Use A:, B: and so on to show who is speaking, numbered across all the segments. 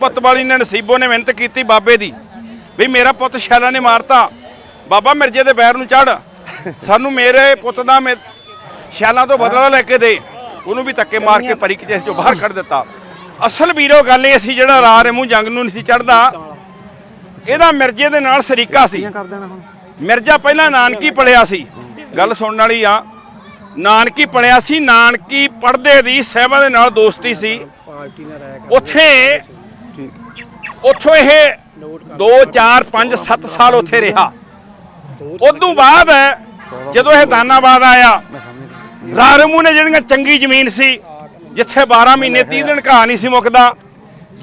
A: ਪੁੱਤ ਵਾਲੀ ਨੇ ਨਸੀਬੋ ਨੇ ਮਿਹਨਤ ਕੀਤੀ ਬਾਬੇ ਦੀ। ਵੀ ਮੇਰਾ ਪੁੱਤ ਸ਼ੈਲਾ ਨੇ ਮਾਰਤਾ। ਬਾਬਾ ਮਿਰਜੇ ਦੇ ਪੈਰ ਨੂੰ ਚੜ ਸਾਨੂੰ ਮੇਰੇ ਪੁੱਤ ਦਾ ਸ਼ੈਲਾ ਤੋਂ ਬਦਲਾ ਲੈ ਕੇ ਦੇ। ਉਹਨੂੰ ਵੀ ਧੱਕੇ ਮਾਰ ਕੇ ਪਰੀ ਕਿਚੇ ਚੋਂ ਬਾਹਰ ਕੱਢ ਦਿੱਤਾ। ਅਸਲ ਵੀਰੋ, ਗੱਲ ਇਹ ਸੀ ਜਿਹੜਾ ਰਾਹ ਰਮੂ ਜੰਗ ਨੂੰ ਨਹੀਂ ਸੀ ਚੜਦਾ ਇਹਦਾ ਮਿਰਜੇ ਦੇ ਨਾਲ ਸਰੀਕਾ ਸੀ। ਮਿਰਜ਼ਾ ਪਹਿਲਾਂ ਨਾਨਕੀ ਪੜਿਆ ਸੀ। ਗੱਲ ਸੁਣਨ ਵਾਲੀ ਆ। ਨਾਨਕੀ ਪੜਿਆ ਸੀ। ਨਾਨਕੀ ਪੜਦੇ ਦੀ ਸਹਿਬਾਂ ਦੇ ਨਾਲ ਦੋਸਤੀ ਸੀ। ਉੱਥੇ ਉੱਥੋਂ ਇਹ 2 4 5 7 ਸਾਲ ਉੱਥੇ ਰਿਹਾ। ਉਦੋਂ ਬਾਅਦ ਜਦੋਂ ਇਹ ਦਾਨਾਬਾਦ ਆਇਆ ਰਾਰਮੂ ਨੇ ਜਿਹੜੀਆਂ ਚੰਗੀ ਜ਼ਮੀਨ ਸੀ, ਜਿੱਥੇ 12 ਮਹੀਨੇ 30 ਦਿਨ ਘਾਹ ਨਹੀਂ ਸੀ ਮੁੱਕਦਾ,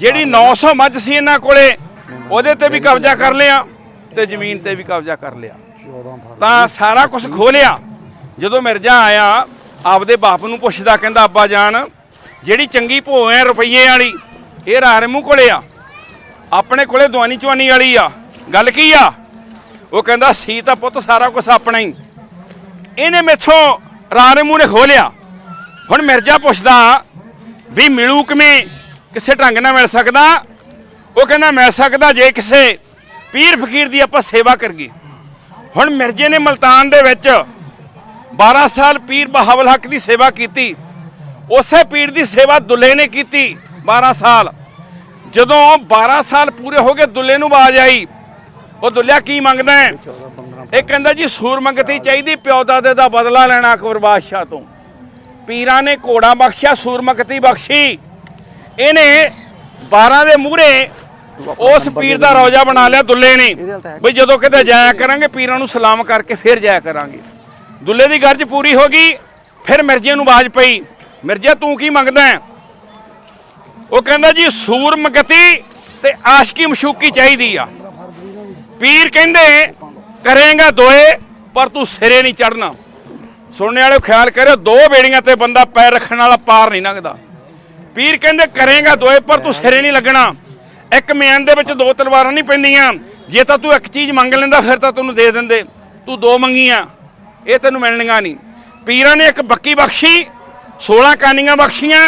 A: ਜਿਹੜੀ 900 ਮੱਝ ਸੀ ਇਹਨਾਂ ਕੋਲੇ, ਉਹਦੇ ਤੇ ਵੀ ਕਬਜ਼ਾ ਕਰ ਲਿਆ ਤੇ ਜ਼ਮੀਨ ਤੇ ਵੀ ਕਬਜ਼ਾ ਕਰ ਲਿਆ। ਤਾਂ ਸਾਰਾ ਕੁਝ ਖੋਲਿਆ। ਜਦੋਂ ਮਿਰਜ਼ਾ ਆਇਆ, ਆਪਦੇ ਬਾਪ ਨੂੰ ਪੁੱਛਦਾ, ਕਹਿੰਦਾ, ਅੱਬਾ ਜਾਨ, ਜਿਹੜੀ ਚੰਗੀ ਭੋਏ ਆ ਰੁਪਈਏ ਵਾਲੀ, ਇਹ ਰਾਰਮੂ ਕੋਲੇ ਆ। ਆਪਣੇ ਕੋਲੇ ਦੁਆਨੀ ਚੁਆਨੀ ਵਾਲੀ ਆ। ਗੱਲ ਕੀ ਆ? ਉਹ ਕਹਿੰਦਾ, ਸੀ ਤਾਂ ਪੁੱਤ ਸਾਰਾ ਕੁਝ ਆਪਣਾ ਹੀ। ਇਹਨੇ ਮੈਥੋਂ ਰਾਰਮੂ ਨੇ ਖੋਲਿਆ ਹੁਣ ਮਿਰਜ਼ਾ ਪੁੱਛਦਾ ਵੀ ਮਿਲੂ ਕਿਵੇਂ? ਕਿਸੇ ਢੰਗ ਨਾਲ ਮਿਲ ਸਕਦਾ? ਉਹ ਕਹਿੰਦਾ, ਮਿਲ ਸਕਦਾ ਜੇ ਕਿਸੇ ਪੀਰ ਫਕੀਰ ਦੀ ਆਪਾਂ ਸੇਵਾ ਕਰੀਏ। ਹੁਣ ਮਿਰਜ਼ੇ ਨੇ ਮਲਤਾਨ ਦੇ ਵਿੱਚ 12 ਸਾਲ ਪੀਰ ਬਹਾਵਲ ਹੱਕ ਦੀ ਸੇਵਾ ਕੀਤੀ। ਉਸੇ ਪੀਰ ਦੀ ਸੇਵਾ ਦੁੱਲੇ ਨੇ ਕੀਤੀ 12 ਸਾਲ। ਜਦੋਂ 12 ਸਾਲ ਪੂਰੇ ਹੋ ਗਏ ਦੁੱਲੇ ਨੂੰ ਆਵਾਜ਼ ਆਈ, ਉਹ ਦੁੱਲਿਆ ਕੀ ਮੰਗਦਾ ਹੈ? ਇਹ ਕਹਿੰਦਾ ਜੀ, ਸੂਰ ਮੰਗਤੀ ਚਾਹੀਦੀ, ਪਿਓ ਦਾਦੇ ਦਾ ਬਦਲਾ ਲੈਣਾ ਅਕਬਰ ਬਾਦਸ਼ਾਹ ਤੋਂ। ਪੀਰਾਂ ਨੇ ਘੋੜਾ ਬਖਸ਼ਿਆ, ਸੂਰ ਮੰਗਤੀ ਬਖਸ਼ੀ। ਇਹਨੇ 12 ਦੇ ਮੂਹਰੇ ਉਸ ਪੀਰ ਦਾ ਰੌਜਾ ਬਣਾ ਲਿਆ ਦੁੱਲੇ ਨੇ। ਬਈ ਜਦੋਂ ਕਿਤੇ ਜਾਇਆ ਕਰਾਂਗੇ, ਪੀਰਾਂ ਨੂੰ ਸਲਾਮ ਕਰਕੇ ਫਿਰ ਜਾਇਆ ਕਰਾਂਗੇ। ਦੁੱਲੇ ਦੀ ਗਰਜ ਪੂਰੀ ਹੋ ਗਈ, ਫਿਰ ਮਿਰਜ਼ੇ ਨੂੰ ਆਵਾਜ਼ ਪਈ, ਮਿਰਜ਼ਾ, ਤੂੰ ਕੀ ਮੰਗਦਾ ਹੈ? ਉਹ ਕਹਿੰਦਾ ਜੀ, ਸੂਰ ਮੰਗਤੀ ਤੇ ਆਸ਼ਕੀ ਮਸ਼ੂਕੀ ਚਾਹੀਦੀ ਆ। ਪੀਰ ਕਹਿੰਦੇ, ਕਰੇਗਾ ਦੋਏ, ਪਰ ਤੂੰ ਸਿਰੇ ਨਹੀਂ ਚੜਨਾ ਸੁਣਨੇ ਵਾਲੇ ਖਿਆਲ ਕਰਿਓ, ਦੋ ਬੇੜੀਆਂ ਤੇ ਬੰਦਾ ਪੈਰ ਰੱਖਣ ਵਾਲਾ ਪਾਰ ਨਹੀਂ ਲੰਘਦਾ। ਪੀਰ ਕਹਿੰਦੇ, ਕਰੇਗਾ ਦੋਏ, ਪਰ ਤੂੰ ਸਿਰੇ ਨਹੀਂ ਲੱਗਣਾ ਇੱਕ ਮਿਆਨ ਦੇ ਵਿੱਚ ਦੋ ਤਲਵਾਰਾਂ ਨਹੀਂ ਪੈਂਦੀਆਂ। ਜੇ ਤਾਂ ਤੂੰ ਇੱਕ ਚੀਜ਼ ਮੰਗ ਲੈਂਦਾ, ਫਿਰ ਤਾਂ ਤੈਨੂੰ ਦੇ ਦਿੰਦੇ। ਤੂੰ ਦੋ ਮੰਗੀਆਂ, ਇਹ ਤੈਨੂੰ ਮਿਲਣੀਆਂ ਨਹੀਂ। ਪੀਰਾਂ ਨੇ ਇੱਕ ਬੱਕੀ ਬਖਸ਼ੀ 16 ਕਾਨੀਆਂ ਬਖਸ਼ੀਆਂ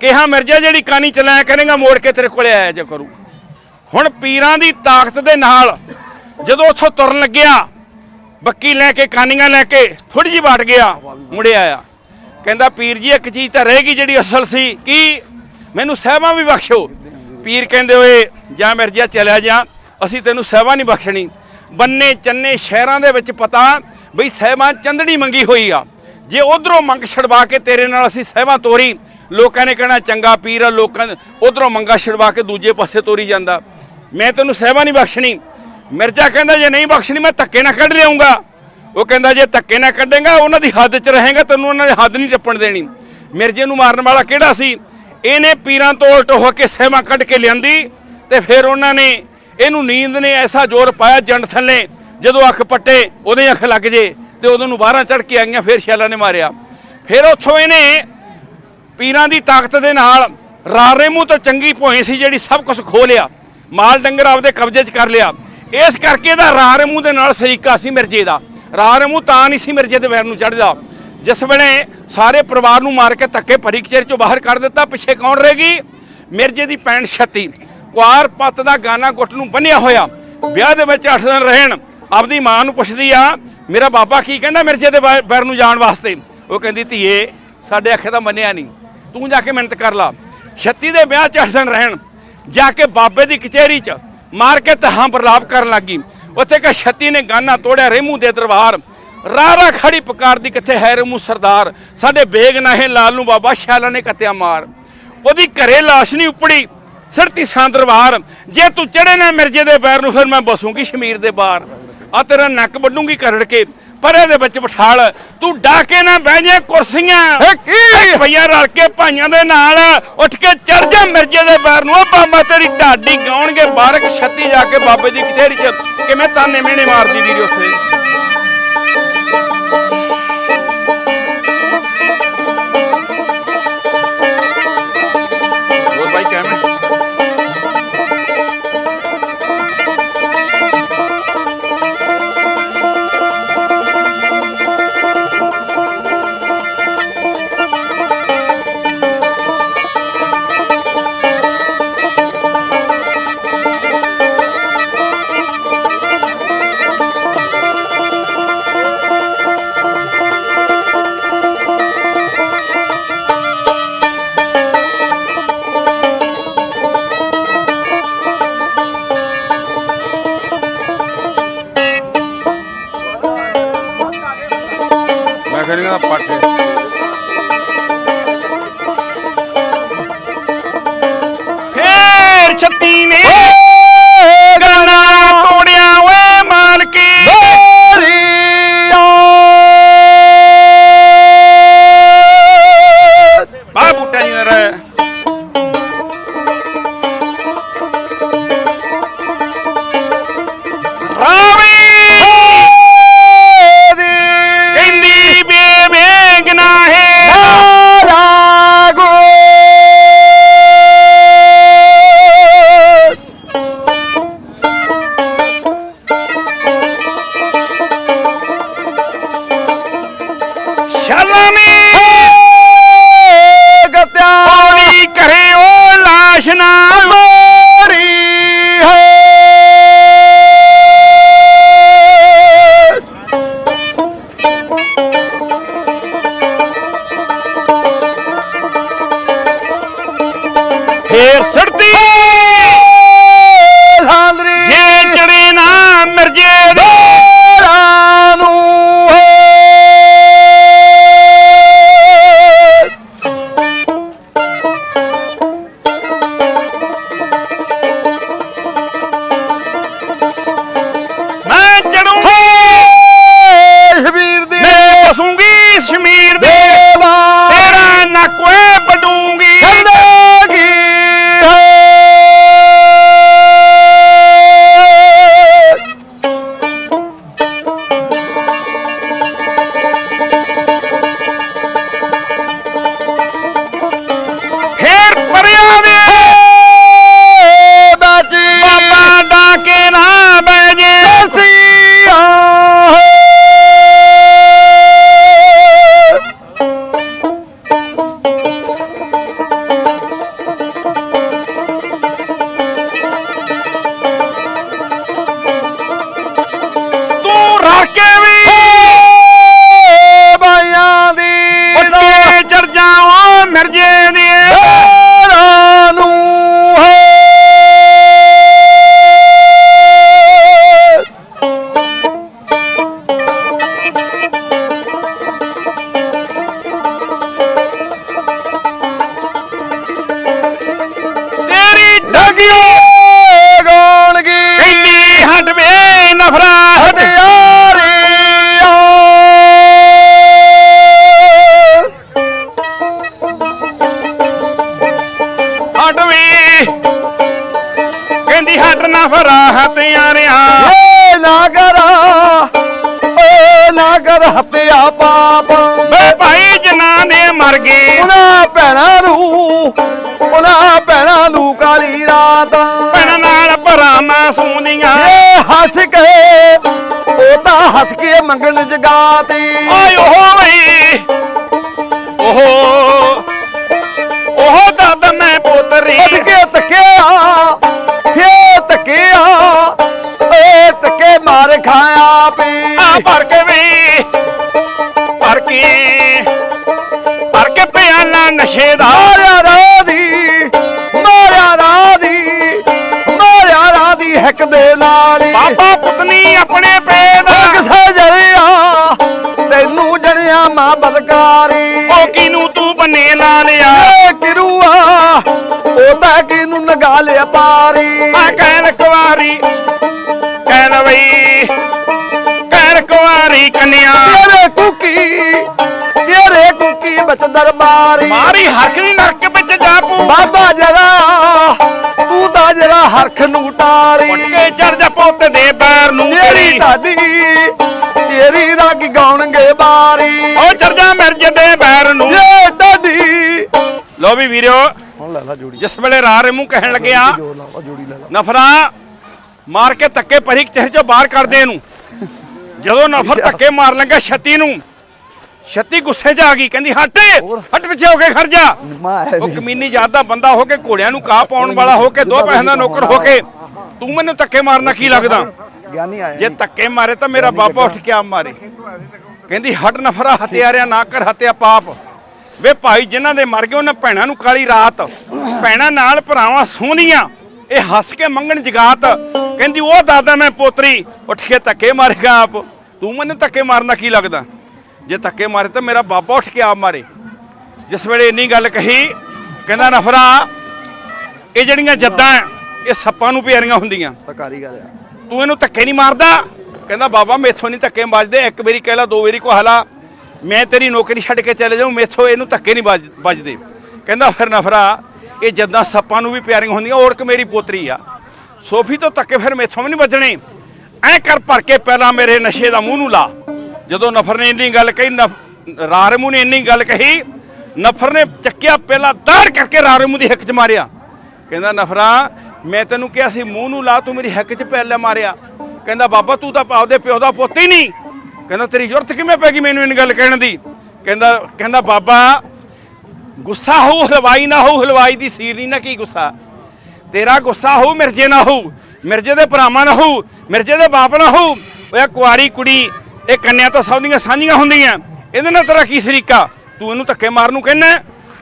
A: ਕਿਹਾ ਮਿਰਜ਼ਾ ਜਿਹੜੀ ਕਾਨੀ ਚਲਾਇਆ ਕਰੇਗਾ, ਮੋੜ ਕੇ ਤੇਰੇ ਕੋਲੇ ਆਇਆ ਜਾ ਕਰੂ। ਹੁਣ ਪੀਰਾਂ ਦੀ ਤਾਕਤ ਦੇ ਨਾਲ ਜਦੋਂ ਉੱਥੋਂ ਤੁਰਨ ਲੱਗਿਆ, ਬੱਕੀ ਲੈ ਕੇ, ਕਾਨੀਆਂ ਲੈ ਕੇ ਥੋੜੀ ਜਿਹੀ ਬਾਟ ਗਿਆ ਮੁੜੇ ਆਇਆ। ਕਹਿੰਦਾ, ਪੀਰ ਜੀ, ਇੱਕ ਚੀਜ਼ ਤਾਂ ਰਹੇਗੀ ਜਿਹੜੀ ਅਸਲ ਸੀ, ਕੀ ਮੈਨੂੰ ਸਹਿਬਾਂ ਵੀ ਬਖਸ਼ੋ। ਪੀਰ ਕਹਿੰਦੇ, ਓਏ, ਜਾਂ ਮਿਰਜ਼ਾ, ਚਲਿਆ ਜਾ, ਅਸੀਂ ਤੈਨੂੰ ਸਹਿਬਾਂ ਨਹੀਂ ਬਖਸ਼ਣੀ। ਬੰਨੇ ਚੰਨੇ ਸ਼ਹਿਰਾਂ ਦੇ ਵਿੱਚ ਪਤਾ ਬਈ ਸਹਿਬਾਂ ਚੰਦੜੀ ਮੰਗੀ ਹੋਈ ਆ। ਜੇ ਉਧਰੋਂ ਮੰਗ ਛਡਵਾ ਕੇ ਤੇਰੇ ਨਾਲ ਅਸੀਂ ਸਹਿਬਾਂ ਤੋਰੀ ਲੋਕਾਂ ਨੇ ਕਹਿਣਾ ਚੰਗਾ ਪੀਰ ਆ, ਲੋਕਾਂ ਉਧਰੋਂ ਮੰਗਾ ਛਡਵਾ ਕੇ ਦੂਜੇ ਪਾਸੇ ਤੋਰੀ ਜਾਂਦਾ। ਮੈਂ ਤੈਨੂੰ ਸਹਿਬਾਂ ਨਹੀਂ ਬਖਸ਼ਣੀ। ਮਿਰਜ਼ਾ ਕਹਿੰਦਾ, ਜੇ ਨਹੀਂ ਬਖਸ਼ਣੀ, ਮੈਂ ਧੱਕੇ ਨਾਲ ਕੱਢ ਲਿਆਉਂਗਾ। ਉਹ ਕਹਿੰਦਾ, ਜੇ ਧੱਕੇ ਨਾਲ ਕੱਢੇਗਾ, ਉਹਨਾਂ ਦੀ ਹੱਦ 'ਚ ਰਹੇਗਾ, ਤੈਨੂੰ ਉਹਨਾਂ ਦੀ ਹੱਦ ਨਹੀਂ ਟੱਪਣ ਦੇਣੀ। ਮਿਰਜ਼ੇ ਨੂੰ ਮਾਰਨ ਵਾਲਾ ਕਿਹੜਾ ਸੀ? ਇਹਨੇ ਪੀਰਾਂ ਤੋਂ ਉਲਟ ਹੋ ਕੇ ਸਹਿਮਾ ਕੱਢ ਕੇ ਲਿਆਂਦੀ ਤੇ ਫਿਰ ਉਹਨਾਂ ਨੇ ਇਹਨੂੰ ਨੀਂਦ ਨੇ ਐਸਾ ਜ਼ੋਰ ਪਾਇਆ ਜੰਡ ਥੱਲੇ, ਜਦੋਂ ਅੱਖ ਪੱਟੇ, ਉਹਦੇ ਅੱਖ ਲੱਗ ਜੇ ਤੇ ਉਹਦੋਂ ਨੂੰ ਬਾਹਰਾਂ ਚੜ ਕੇ ਆਈਆਂ, ਫਿਰ ਸ਼ੈਲਾ ਨੇ ਮਾਰਿਆ। ਫਿਰ ਉੱਥੋਂ ਇਹਨੇ ਪੀਰਾਂ ਦੀ ਤਾਕਤ ਦੇ ਨਾਲ ਰਾਰੇ ਤੋਂ ਚੰਗੀ ਭੋਏ ਸੀ ਜਿਹੜੀ ਸਭ ਕੁਝ ਖੋ ਲਿਆ, ਮਾਲ ਡੰਗਰ ਆਪਦੇ ਕਬਜ਼ੇ 'ਚ ਕਰ ਲਿਆ। ਇਸ ਕਰਕੇ ਇਹਦਾ ਰਾਰੇ ਦੇ ਨਾਲ ਸਰੀਕਾ ਸੀ ਮਿਰਜੇ ਦਾ। ਰਾਰੇ ਤਾਂ ਨਹੀਂ ਸੀ ਮਿਰਜੇ ਦੇ ਵੈਰ ਨੂੰ ਚੜਦਾ ਜਿਸ ਵੇਲੇ ਸਾਰੇ ਪਰਿਵਾਰ ਨੂੰ ਮਾਰ ਕੇ ਧੱਕੇ ਭਰੀ ਕਚੇਰੀ ਚੋਂ ਬਾਹਰ ਕੱਢ ਦਿੱਤਾ, ਪਿੱਛੇ ਕੌਣ ਰਹੇਗੀ ਮਿਰਜੇ ਦੀ ਪੈਣ ਛੱਤੀ। ਕੁਆਰ ਪੱਤ ਦਾ ਗਾਨਾ ਗੁੱਟ ਨੂੰ ਬੰਨਿਆ ਹੋਇਆ। ਵਿਆਹ ਦੇ ਵਿੱਚ 8 ਦਿਨ ਰਹਿਣ, ਆਪਦੀ ਮਾਂ ਨੂੰ ਪੁੱਛਦੀ ਆ, ਮੇਰਾ ਬਾਬਾ ਕੀ ਕਹਿੰਦਾ ਮਿਰਜੇ ਦੇ ਵੈ- ਵੈਰ ਨੂੰ ਜਾਣ ਵਾਸਤੇ? ਉਹ ਕਹਿੰਦੀ, ਧੀਏ, ਸਾਡੇ ਅੱਖੇ ਤਾਂ ਮੰਨਿਆ ਨਹੀਂ। ਤੂੰ ਜਾ ਕੇ ਮਿਹਨਤ ਕਰ ਲਾ। ਛੱਤੀ ਦੇ ਵਿਆਹ 'ਚ 8 ਦਿਨ ਰਹਿਣ, ਜਾ ਕੇ ਬਾਬੇ ਦੀ ਕਚਹਿਰੀ 'ਚ ਮਾਰ ਕੇ ਤਹਾਂ ਪ੍ਰਲਾਪ ਕਰਨ ਲੱਗੀ। ਉੱਥੇ ਕਿ ਛੱਤੀ ਨੇ ਗਾਨਾ ਤੋੜਿਆ, ਰੇਮੂ ਦੇ ਦਰਬਾਰ। ਰਾਰਾ ਖੜੀ ਪੁਕਾਰ ਦੀ ਕਿੱਥੇ ਹੈ ਰੇਮੂ ਸਰਦਾਰ? ਸਾਡੇ ਬੇਗ ਨਾਹੇ ਲਾਲ ਨੂੰ ਬਾਬਾ ਸ਼ਾਲਾ ਨੇ ਕੱਤਿਆ ਮਾਰ। ਉਹਦੀ ਘਰੇ ਲਾਸ਼ ਨਹੀਂ ਉਪੜੀ ਸੜਤੀ ਸਾਂ ਦਰਬਾਰ। ਜੇ ਤੂੰ ਚੜੇ ਨਾ ਮਿਰਜੇ ਦੇ ਪੈਰ ਨੂੰ, ਫਿਰ ਮੈਂ ਬਸੂੰਗੀ ਸ਼ਮੀਰ ਦੇ ਬਾਹਰ ਆ ਤੇਰਾ ਨੱਕ ਵੱਡੂੰਗੀ ਕਰੜ ਕੇ। ਪਰੇ ਦੇ ਵਿੱਚ ਬਿਠਾਲ। ਤੂੰ ਡਾਕੇ ਨਾ ਬਹਿ ਜਾ ਕੁਰਸੀਆਂ। ਕੀ? ਭਈਆ ਰਲ ਕੇ ਭਾਈਆਂ ਦੇ ਨਾਲ ਉੱਠ ਕੇ ਚੜ ਜਾ ਮਿਰਜੇ ਦੇ ਪੈਰ ਨੂੰ। ਉਹ ਬਾਬਾ ਤੇਰੀ ਢਾਡੀ ਗਾਉਣਗੇ ਬਾਰਕ ਛੱਤੀ ਜਾ ਕੇ ਬਾਬੇ ਦੀ ਕਚਹਿਰੀ 'ਚ। ਕਿਵੇਂ ਤਾਨੇ ਮਿਹਣੇ ਮਾਰਦੀ ਵੀਰੇ ਉੱਥੇ?
B: ਦਾ ਪੱਟ
A: ਛੱਤੀ ਨੇ।
C: ਭੈਣਾਂ ਨੂੰ ਉਹਨਾਂ ਭੈਣਾਂ ਨੂੰ ਕਾਲੀ ਰਾਤ।
A: ਭੈਣ ਨਾਲ ਭਰਾਵਾਂ ਸੂੰਦੀਆਂ।
C: ਇਹ ਹੱਸ ਕੇ ਉਹ ਤਾਂ ਹੱਸ ਕੇ ਮੰਗਣ ਜਗਾਤੀ।
A: ਓਏ ਉਹ ਵਈ ਉਹ ਉਹ ਦਦ ਮੈਂ ਪੋਤਰੀ।
C: ਉੱਠ ਕੇ ਤੱਕਿਆ ਫੇ ਤੱਕਿਆ ਏ ਤੱਕੇ ਮਾਰ ਖਾਇਆ ਪੀ।
A: ਆ ਭਰ ਪਿਆਲਾ ਨਸ਼ੇ ਦਾ।
C: ਮਾਰਿਆ ਰਾਦੀ ਮਾਰਿਆ ਰਾਦੀ ਮਾਰਿਆ ਰਾਦੀ ਹੱਕ ਦੇ ਨਾਲ
A: ਬਾਬਾ ਪੁੱਤਨੀ ਆਪਣੇ ਪੇ ਦਾ।
C: ਕਿਸੇ ਜਰਿਆ ਤੈਨੂੰ ਜਣਿਆ ਮਾਂ ਬਦਕਾਰੀ।
A: ਉਹ ਕਿਨੂੰ ਤੂੰ ਬੰਨੇ ਲਾ ਲਿਆ?
C: ਏ ਕਿਰੂਆ ਉਹ ਤਾਂ ਕਿਨੂੰ ਨਗਾ ਲਿਆ ਪਾਰੀ।
A: ਆ ਕਹਿਣ ਕੁਵਾਰੀ ਕਹਿਣ ਵਈ ਕਹਿਣ ਕੁਵਾਰੀ ਕੰਨਿਆ।
C: ਤੇਰੇ ਕੁਕੀ
A: ਹੱਕ ਦੀ ਨਰਕ ਵਿੱਚ ਜਾ ਪੂ।
C: ਬਾਬਾ ਜਰਾ ਤੂੰ ਤਾਂ ਜਰਾ ਹਰਖ ਨੂੰ ਟਾਲੀ
A: ਉੱਠ ਕੇ ਚੜ ਜਾ ਪੁੱਤ ਦੇ ਪੈਰ ਨੂੰ
C: ਤੇਰੀ। ਢਾਡੀ ਤੇਰੀ ਰਗ ਗਾਉਣਗੇ ਬਾਰੀ
A: ਉਹ ਚੜ ਜਾ ਮਿਰਜ ਦੇ ਪੈਰ ਨੂੰ।
C: ਇਹ ਢਾਡੀ
A: ਲੋ ਵੀ ਵੀਰਿਓ
C: ਹੁਣ ਲੈ ਲਾ ਜੋੜੀ।
A: ਜਿਸ ਵੇਲੇ ਰਾਰੇ ਮੂੰਹ ਕਹਿਣ ਲੱਗਿਆ
C: ਜੋੜ ਲਾ ਲੈ
A: ਨਫਰਾ ਮਾਰ ਕੇ ਧੱਕੇ ਪਰੀ ਚਿਹਰੇ ਚੋਂ ਬਾਹਰ ਕਰ ਦੇ ਇਹਨੂੰ। ਜਦੋਂ ਨਫਰ ਧੱਕੇ ਮਾਰ ਲੱਗਾ ਛੱਤੀ ਨੂੰ ਛੱਤੀ ਗੁੱਸੇ 'ਚ ਆ ਗਈ ਕਹਿੰਦੀ ਹਟ ਹਟ ਪਿੱਛੇ ਹੋ ਕੇ ਖੜ ਜਾ।
C: ਮਾਂ ਹੈ
A: ਉਹ ਕਮੀਨੀ ਜਾਤ ਦਾ ਬੰਦਾ ਹੋ ਕੇ ਘੋੜਿਆਂ ਨੂੰ ਕਾਹ ਪਾਉਣ ਵਾਲਾ ਹੋ ਕੇ ਦੋ ਪੈਸੇ ਦਾ ਨੌਕਰ ਹੋ ਕੇ ਤੂੰ ਮੈਨੂੰ ਧੱਕੇ ਮਾਰਨਾ ਕੀ ਲੱਗਦਾ?
C: ਗਿਆਨੀ ਆਇਆ
A: ਜੇ ਧੱਕੇ ਮਾਰੇ ਤਾਂ ਮੇਰਾ ਬਾਬਾ ਉੱਠ ਕੇ ਆ ਮਾਰੇ। ਕਹਿੰਦੀ ਹਟ ਨਫਰਾ ਹਤਿਆਰਿਆ ਨਾ ਕਰ ਹਤਿਆ ਪਾਪ। ਵੇ ਭਾਈ ਜਿਨ੍ਹਾਂ ਦੇ ਮਰ ਗਏ ਉਹਨਾਂ ਭੈਣਾਂ ਨੂੰ ਕਾਲੀ ਰਾਤ। ਭੈਣਾਂ ਨਾਲ ਭਰਾਵਾਂ ਸੋਹਣੀਆਂ। ਇਹ ਹੱਸ ਕੇ ਮੰਗਣ ਜਗਾਤ। ਕਹਿੰਦੀ ਉਹ ਦਾਦਾ ਮੈਂ ਪੋਤਰੀ ਉੱਠ ਕੇ ਧੱਕੇ ਮਾਰੇਗਾ ਆਪ। ਤੂੰ ਮੈਨੂੰ ਧੱਕੇ ਮਾਰਨਾ ਕੀ ਲੱਗਦਾ? ਜੇ ਧੱਕੇ ਮਾਰੇ ਤਾਂ ਮੇਰਾ ਬਾਬਾ ਉੱਠ ਕੇ ਆਪ ਮਾਰੇ। ਜਿਸ ਵੇਲੇ ਇੰਨੀ ਗੱਲ ਕਹੀ ਕਹਿੰਦਾ ਨਫਰਾ ਇਹ ਜਿਹੜੀਆਂ ਜੱਦਾਂ ਇਹ ਸੱਪਾਂ ਨੂੰ ਪਿਆਰੀਆਂ ਹੁੰਦੀਆਂ।
C: ਤਾਂ ਕਾਰੀਗਰ ਆ?
A: ਤੂੰ ਇਹਨੂੰ ਧੱਕੇ ਨਹੀਂ ਮਾਰਦਾ। ਕਹਿੰਦਾ ਬਾਬਾ ਮੇਥੋਂ ਨਹੀਂ ਧੱਕੇ ਵੱਜਦੇ। ਇੱਕ ਵਾਰੀ ਕਹਿ ਲਾ ਦੋ ਵਾਰੀ ਕੋਹਲਾ ਮੈਂ ਤੇਰੀ ਨੌਕਰੀ ਛੱਡ ਕੇ ਚਲੇ ਜਾਊਂ ਮੇਥੋਂ ਇਹਨੂੰ ਧੱਕੇ ਨਹੀਂ ਵੱਜ- ਵੱਜਦੇ। ਕਹਿੰਦਾ ਫਿਰ ਨਫਰਾ ਇਹ ਜਦਾਂ ਸੱਪਾਂ ਨੂੰ ਵੀ ਪਿਆਰੀਆਂ ਹੁੰਦੀਆਂ ਔਰਕ ਮੇਰੀ ਪੋਤਰੀ ਆ। ਸੋਫੀ ਤੋਂ ਧੱਕੇ ਫਿਰ ਮੇਥੋਂ ਵੀ ਨਹੀਂ ਵੱਜਣੇ। ਐ ਕਰ ਭਰ ਕੇ ਪਹਿਲਾਂ ਮੇਰੇ ਨਸ਼ੇ ਦਾ ਮੂੰਹ ਨੂੰ ਲਾ। ਜਦੋਂ ਨਫਰ ਨੇ ਇੰਨੀ ਗੱਲ ਕਹੀ, ਨਫ- ਰਾਰਮੂ ਨੇ ਇੰਨੀ ਗੱਲ ਕਹੀ, ਨਫਰ ਨੇ ਚੱਕਿਆ ਪਹਿਲਾਂ ਦਾੜ ਕਰਕੇ ਰਾਰਮੂ ਦੀ ਹਿੱਕ 'ਚ ਮਾਰਿਆ। ਕਹਿੰਦਾ, ਨਫਰਾ, ਮੈਂ ਤੈਨੂੰ ਕਿਹਾ ਸੀ, ਮੂੰਹ ਨੂੰ ਲਾ, ਤੂੰ ਮੇਰੀ ਹਿੱਕ 'ਚ ਪਹਿਲੇ ਮਾਰਿਆ। ਕਹਿੰਦਾ, ਬਾਬਾ, ਤੂੰ ਤਾਂ ਆਪਦੇ ਪਿਓ ਦਾ ਪੁੱਤ ਹੀ ਨਹੀਂ ਕਹਿੰਦਾ, ਤੇਰੀ ਜ਼ਰੂਰਤ ਕਿਵੇਂ ਪੈ ਗਈ ਮੈਨੂੰ ਇਹ ਗੱਲ ਕਹਿਣ ਦੀ? ਕਹਿੰਦਾ ਕਹਿੰਦਾ, ਬਾਬਾ, ਗੁੱਸਾ ਹੋਊ, ਹਲਵਾਈ ਨਾ ਹੋ ਹਲਵਾਈ ਦੀ ਸੀਰ ਸੀਰਨੀ ਨਾ ਕੀ ਗੁੱਸਾ। ਤੇਰਾ ਗੁੱਸਾ ਹੋਊ, ਮਿਰਜੇ ਨਾ ਹੋ ਮਿਰਜੇ ਦੇ ਭਰਾਵਾਂ ਨਾ ਹੋ ਮਿਰਜੇ ਦੇ ਬਾਪ ਨਾ ਹੋਊ। ਓਏ ਕੁਆਰੀ ਕੁੜੀ ਇਹ ਕੰਨਿਆ ਤਾਂ ਸਭ ਦੀਆਂ ਸਾਂਝੀਆਂ ਹੁੰਦੀਆਂ। ਇਹਦੇ ਨਾਲ ਤੇਰਾ ਕੀ ਸਰੀਕਾ? ਤੂੰ ਇਹਨੂੰ ਧੱਕੇ ਮਾਰਨ ਨੂੰ ਕਹਿੰਦਾ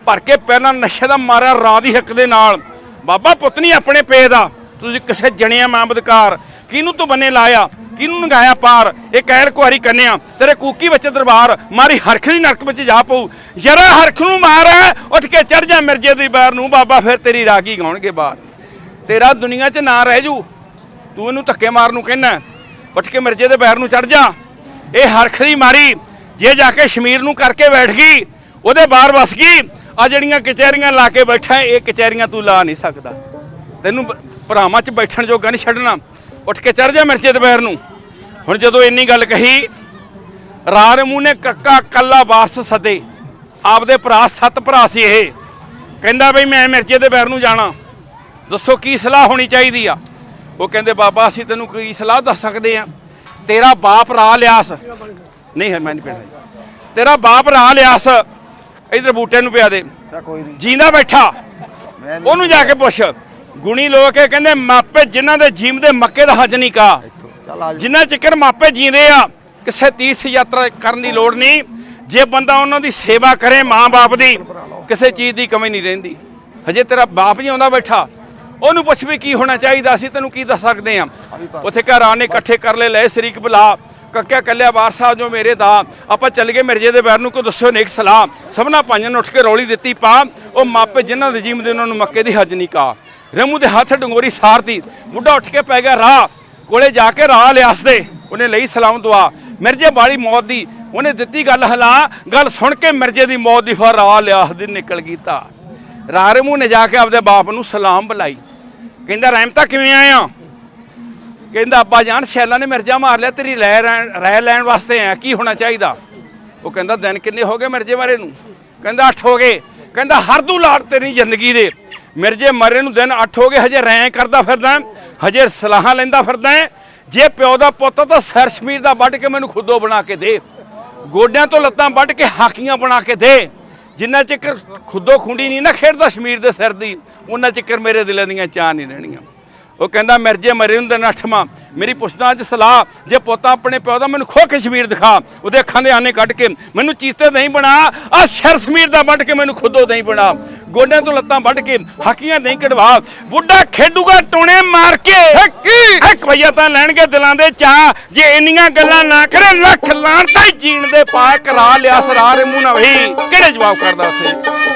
A: ਭਰ ਕੇ ਪਹਿਲਾਂ ਨਸ਼ੇ ਦਾ ਮਾਰਿਆ ਰਾਂ ਦੀ ਹੱਕ ਦੇ ਨਾਲ। ਬਾਬਾ ਪੁੱਤ ਨਹੀਂ ਆਪਣੇ ਪੇ ਦਾ। ਤੁਸੀਂ ਕਿਸੇ ਜਣਿਆ ਮਾਂ ਬਦਕਾਰ ਕਿਹਨੂੰ ਤੂੰ ਬੰਨੇ ਲਾਇਆ? ਕਿਹਨੂੰ ਨਗਾਇਆ ਪਾਰ? ਇਹ ਕਹਿਰ ਕੁਆਰੀ ਕੰਨਿਆ, ਤੇਰੇ ਕੂਕੀ ਵਿੱਚ ਦਰਬਾਰ, ਮਾਰੀ ਹਰਖ ਦੀ ਨਰਕ ਵਿੱਚ ਜਾ ਪਊ। ਜਰਾ ਹਰਖ ਨੂੰ ਮਾਰ, ਉੱਠ ਕੇ ਚੜ ਜਾ ਮਿਰਜੇ ਦੀ ਬਾਰ ਨੂੰ। ਬਾਬਾ ਫਿਰ ਤੇਰੀ ਰਾਗੀ ਗਾਉਣਗੇ ਬਾਹਰ। ਤੇਰਾ ਦੁਨੀਆ 'ਚ ਨਾ ਰਹਿ ਜੂ। ਤੂੰ ਇਹਨੂੰ ਧੱਕੇ ਮਾਰ ਨੂੰ ਕਹਿੰਦਾ ਉੱਠ ਕੇ ਮਿਰਜੇ ਦੇ ਬੈਰ ਨੂੰ ਚੜ ਜਾ। ਇਹ ਹਰਖ ਦੀ ਮਾਰੀ, ਜੇ ਜਾ ਕੇ ਸ਼ਮੀਰ ਨੂੰ ਕਰਕੇ ਬੈਠ ਗਈ, ਉਹਦੇ ਬਾਹਰ ਵਸ ਗਈ, ਆ ਜਿਹੜੀਆਂ ਕਚਹਿਰੀਆਂ ਲਾ ਕੇ ਬੈਠਾ, ਇਹ ਕਚਹਿਰੀਆਂ ਤੂੰ ਲਾ ਨਹੀਂ ਸਕਦਾ। ਤੈਨੂੰ ਭਰਾਵਾਂ 'ਚ ਬੈਠਣ ਜੋਗਾ ਨਹੀਂ ਛੱਡਣਾ। ਉੱਠ ਕੇ ਚੜ ਜਾ ਮਿਰਜੇ ਦੁਪਹਿਰ ਨੂੰ। ਹੁਣ ਜਦੋਂ ਇੰਨੀ ਗੱਲ ਕਹੀ ਰਾਰ ਨੇ ਕੱਕਾ ਕੱਲਾ ਵਾਰਸ ਸਦੇ। ਆਪਦੇ ਭਰਾ, ਸੱਤ ਭਰਾ ਸੀ ਇਹ। ਕਹਿੰਦਾ ਬਈ ਮੈਂ ਮਿਰਚੇ ਦੇ ਬੈਰ ਨੂੰ ਜਾਣਾ। ਦੱਸੋ ਕੀ ਸਲਾਹ ਹੋਣੀ ਚਾਹੀਦੀ ਆ? ਉਹ ਕਹਿੰਦੇ, ਬਾਬਾ, ਅਸੀਂ ਤੈਨੂੰ ਕੀ ਸਲਾਹ ਦੱਸ ਸਕਦੇ ਆ? ਤੇਰਾ ਬਾਪ ਰਾ ਲਿਆਸ। ਨਹੀਂ ਹੈ ਮੈਂ ਨਹੀਂ ਪੜਦਾ ਤੇਰਾ ਬਾਪ ਰਾ ਲਿਆਸ। ਇਧਰ ਬੂਟੇ ਨੂੰ ਪਿਆ ਦੇ।
C: ਕੋਈ ਨਹੀਂ।
A: ਜੀਂਦਾ ਬੈਠਾ।
C: ਨਹੀਂ
A: ਉਹਨੂੰ ਜਾ ਕੇ ਪੁੱਛ। ਗੁਣੀ ਲੋਕ ਇਹ ਕਹਿੰਦੇ ਮਾਪੇ ਜਿਨ੍ਹਾਂ ਦੇ ਜੀਮ ਦੇ ਮੱਕੇ ਦਾ ਹੱਜ ਨਹੀਂ ਕਾ।
C: ਚੱਲ ਆ
A: ਜਿੰਨਾ ਚਿਕਰ ਮਾਪੇ ਜੀਂਦੇ ਆ ਕਿਸੇ ਤੀਰਥ ਯਾਤਰਾ ਕਰਨ ਦੀ ਲੋੜ ਨਹੀਂ। ਜੇ ਬੰਦਾ ਉਹਨਾਂ ਦੀ ਸੇਵਾ ਕਰੇ ਮਾਂ-ਬਾਪ ਦੀ ਕਿਸੇ ਚੀਜ਼ ਦੀ ਕਮੀ ਨਹੀਂ ਰਹਿੰਦੀ। ਹਜੇ ਤੇਰਾ ਬਾਪ ਹੀ ਆਉਂਦਾ ਬੈਠਾ। ਉਹਨੂੰ ਪੁੱਛ ਵੀ ਕੀ ਹੋਣਾ ਚਾਹੀਦਾ, ਅਸੀਂ ਤੈਨੂੰ ਕੀ ਦੱਸ ਸਕਦੇ ਆ ਉੱਥੇ ਘਰਾਂ ਨੇ, ਇਕੱਠੇ ਕਰ ਲਏ ਲੈ ਸ਼ਰੀਕ ਬੁਲਾ, ਕੱਕਿਆ ਕੱਲਿਆ ਵਾਰਸਾ ਜੋ ਮੇਰੇ ਦਾ, ਆਪਾਂ ਚੱਲ ਗਏ ਮਿਰਜੇ ਦੇ ਬੈਰ ਨੂੰ ਕੋ ਦੱਸਿਓ ਨੇਕ ਸਲਾਹ। ਸਭਨਾ ਭਾਈਆਂ ਨੇ ਉੱਠ ਕੇ ਰੌਲੀ ਦਿੱਤੀ, ਪਾ, ਉਹ ਮਾਪੇ ਜਿਨ੍ਹਾਂ ਦੇ ਜੀਮ ਦੇ ਉਹਨਾਂ ਨੂੰ ਮੱਕੇ ਦੀ ਹੱਜ ਨਹੀਂ ਕਾ। ਰਮੂ ਦੇ ਹੱਥ ਡੰਗੋਰੀ ਸਾਰਤੀ ਮੁੱਢਾ ਉੱਠ ਕੇ ਪੈ ਗਿਆ ਰਾਹ, ਕੋਲੇ ਜਾ ਕੇ ਰਾਹ ਲਿਆਸ ਦੇ ਉਹਨੇ ਲਈ ਸਲਾਮ ਦੁਆ। ਮਿਰਜੇ ਵਾਲੀ ਮੌਤ ਦੀ, ਉਹਨੇ ਦਿੱਤੀ ਗੱਲ ਹਲਾ, ਗੱਲ ਸੁਣ ਕੇ ਮਿਰਜੇ ਦੀ ਮੌਤ ਦੀ ਫਿਰ ਰਾਹ ਲਿਆਸ ਦੀ ਨਿਕਲ ਗਈ ਤਾਂ। ਰਾਰਮੂ ਨੇ ਜਾ ਕੇ ਆਪਦੇ ਬਾਪ ਨੂੰ ਸਲਾਮ ਬੁਲਾਈ। ਕਹਿੰਦਾ ਰਹਿਮਤਾ ਕਿਵੇਂ ਆਇਆ ਕਹਿੰਦਾ, ਅੱਬਾ ਜਾਨ, ਸ਼ੈਲਾ ਨੇ ਮਿਰਜਾ ਮਾਰ ਲਿਆ, ਤੇਰੀ ਰਹਿ ਰਹਿਣ- ਰਹਿ ਲੈਣ ਵਾਸਤੇ ਆਇਆ, ਕੀ ਹੋਣਾ ਚਾਹੀਦਾ? ਉਹ ਕਹਿੰਦਾ, ਦਿਨ ਕਿੰਨੇ ਹੋ ਗਏ ਮਿਰਜੇ ਮਾਰੇ ਨੂੰ? ਕਹਿੰਦਾ 8 ਹੋ ਗਏ। ਕਹਿੰਦਾ, ਹਰ ਦੂ ਲਾੜ ਤੇਰੀ ਜ਼ਿੰਦਗੀ ਦੇ। ਮਿਰਜੇ ਮਰੇ ਨੂੰ ਦਿਨ 8 ਹੋ ਗਏ, ਹਜੇ ਰਹਿ ਕਰਦਾ ਫਿਰਦਾ ਹਜੇ ਸਲਾਹਾਂ ਲੈਂਦਾ ਫਿਰਦਾ ਹੈ। ਜੇ ਪਿਓ ਦਾ ਪੁੱਤ ਤਾਂ ਸਰ ਸ਼ਮੀਰ ਦਾ ਵੱਢ ਕੇ ਮੈਨੂੰ ਖੁੱਦੋ ਬਣਾ ਕੇ ਦੇ। ਗੋਡਿਆਂ ਤੋਂ ਲੱਤਾਂ ਵੱਢ ਕੇ ਹਾਕੀਆਂ ਬਣਾ ਕੇ ਦੇ। ਜਿੰਨਾ ਚਿਕਰ ਖੁੱਦੋ ਖੁੰਡੀ ਨਹੀਂ ਨਾ ਖੇਡਦਾ ਸ਼ਮੀਰ ਦੇ ਸਿਰ ਦੀ, ਉਹਨਾਂ ਚਿਕਰ ਮੇਰੇ ਦਿਲਾਂ ਦੀਆਂ ਚਾਹ ਨਹੀਂ ਰਹਿਣੀਆਂ। ਉਹ ਕਹਿੰਦਾ ਮਿਰਜੇ ਮਰੇ ਹੁੰਦੇ ਨੱਠਵਾਂ ਮੇਰੀ ਪੁੱਛਦਾ ਅੱਜ ਸਲਾਹ ਜੇ ਪੋਤਾ ਆਪਣੇ ਪਿਓ ਦਾ ਮੈਨੂੰ ਖੋ ਕੇ ਸ਼ਮੀਰ ਦਿਖਾ। ਉਹਦੇ ਅੱਖਾਂ ਦੇ ਆਨੇ ਕੱਢ ਕੇ ਮੈਨੂੰ ਚੀਤੇ ਨਹੀਂ ਬਣਾ ਆ ਸਿਰ ਸ਼ਮੀਰ ਦਾ ਵੱਢ ਕੇ ਮੈਨੂੰ ਖੁੱਦੋ ਨਹੀਂ ਬਣਾ। ਗੋਡਿਆਂ ਤੋਂ ਲੱਤਾਂ ਵੱਢ ਕੇ ਹਾਕੀਆਂ ਨਹੀਂ ਕਢਵਾ। ਬੁੱਢਾ ਖੇਡੂਗਾ ਟੋਣੇ ਮਾਰ ਕੇ। ਕੀ ਇੱਕ ਭਈਆ ਤਾਂ ਲੈਣਗੇ ਦਿਲਾਂ ਦੇ ਚਾਹ ਜੇ ਇੰਨੀਆਂ ਗੱਲਾਂ ਨਾ ਕਰੇ ਲੱਖ ਲਾਣ ਤਾਂ ਜੀਣ ਦੇ ਪਾ ਕਰਾ ਲਿਆ ਸਰਾਰੇ ਮੂੰਹ ਨਾ ਵਹੀ ਕਿਹੜੇ ਜਵਾਬ ਕਰਦਾ ਉੱਥੇ?